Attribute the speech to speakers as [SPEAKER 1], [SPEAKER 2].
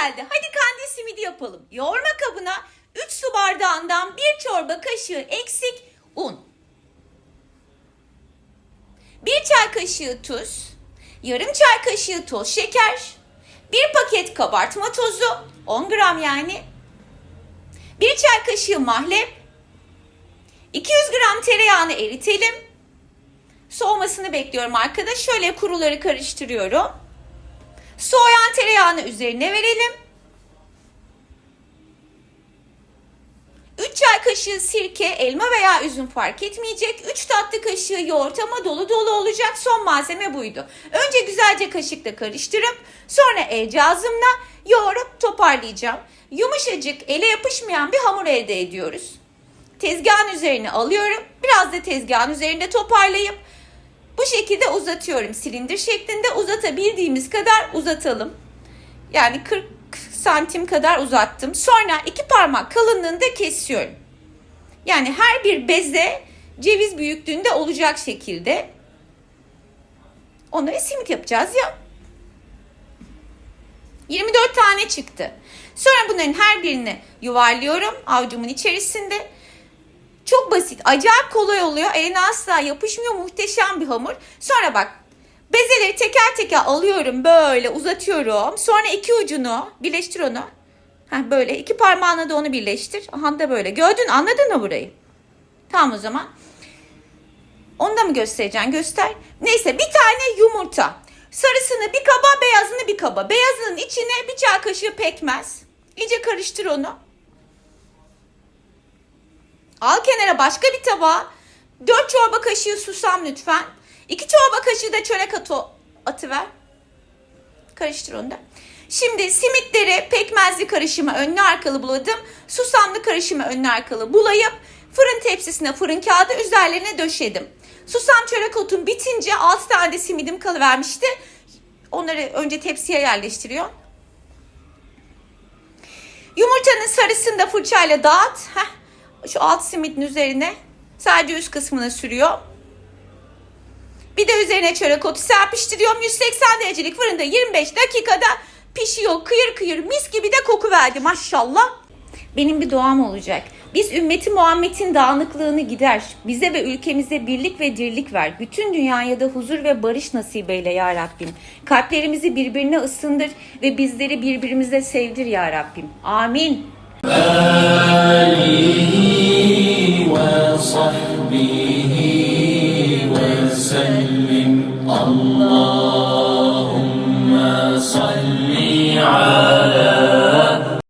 [SPEAKER 1] geldi. Hadi kandil simidi yapalım. Yoğurma kabına 3 su bardağından 1 çorba kaşığı eksik un. 1 çay kaşığı tuz, yarım çay kaşığı toz şeker, 1 paket kabartma tozu, 10 gram yani, 1 çay kaşığı mahlep, 200 gram tereyağını eritelim. Soğumasını bekliyorum arkadaş. Şöyle kuruları karıştırıyorum. Soğuyan tereyağını üzerine verelim. 3 çay kaşığı sirke, elma veya üzüm fark etmeyecek. 3 tatlı kaşığı yoğurt ama dolu dolu olacak. Son malzeme buydu. Önce güzelce kaşıkla karıştırıp sonra el cihazımla yoğurup toparlayacağım. Yumuşacık, ele yapışmayan bir hamur elde ediyoruz. Tezgahın üzerine alıyorum. Biraz da tezgahın üzerinde toparlayıp bu şekilde uzatıyorum. Silindir şeklinde uzatabildiğimiz kadar uzatalım. Yani 40 santim kadar uzattım. Sonra iki parmak kalınlığında kesiyorum. Yani her bir beze ceviz büyüklüğünde olacak şekilde. Onları simit yapacağız ya. 24 tane çıktı. Sonra bunların her birini yuvarlıyorum avucumun içerisinde. Çok basit, acayip kolay oluyor. Eline asla yapışmıyor. Muhteşem bir hamur. Sonra bak bezeleri teker teker alıyorum böyle uzatıyorum. Sonra iki ucunu birleştir onu. Heh, böyle iki parmağınla da onu birleştir. Aha da böyle. Gördün anladın mı burayı? Tamam o zaman. Onu da mı göstereceksin? Göster. Neyse bir tane yumurta. Sarısını bir kaba, beyazını bir kaba. Beyazının içine bir çay kaşığı pekmez. İyice karıştır onu. Al kenara başka bir tabağa. 4 çorba kaşığı susam lütfen. 2 çorba kaşığı da çörek atı atıver. Karıştır onu da. Şimdi simitleri pekmezli karışımı önlü arkalı buladım. Susamlı karışımı önlü arkalı bulayıp fırın tepsisine fırın kağıdı üzerlerine döşedim. Susam çörek otum bitince 6 tane de simidim kalıvermişti. Onları önce tepsiye yerleştiriyor. Yumurtanın sarısını da fırçayla dağıt. Heh, şu alt simidin üzerine sadece üst kısmını sürüyor. Bir de üzerine çörek otu serpiştiriyorum. 180 derecelik fırında 25 dakikada pişiyor. Kıyır kıyır mis gibi de koku verdi maşallah. Benim bir duam olacak. Biz ümmeti Muhammed'in dağınıklığını gider. Bize ve ülkemize birlik ve dirlik ver. Bütün dünyaya da huzur ve barış nasip eyle ya Rabbim. Kalplerimizi birbirine ısındır ve bizleri birbirimize sevdir ya Rabbim. Amin.
[SPEAKER 2] وصحبه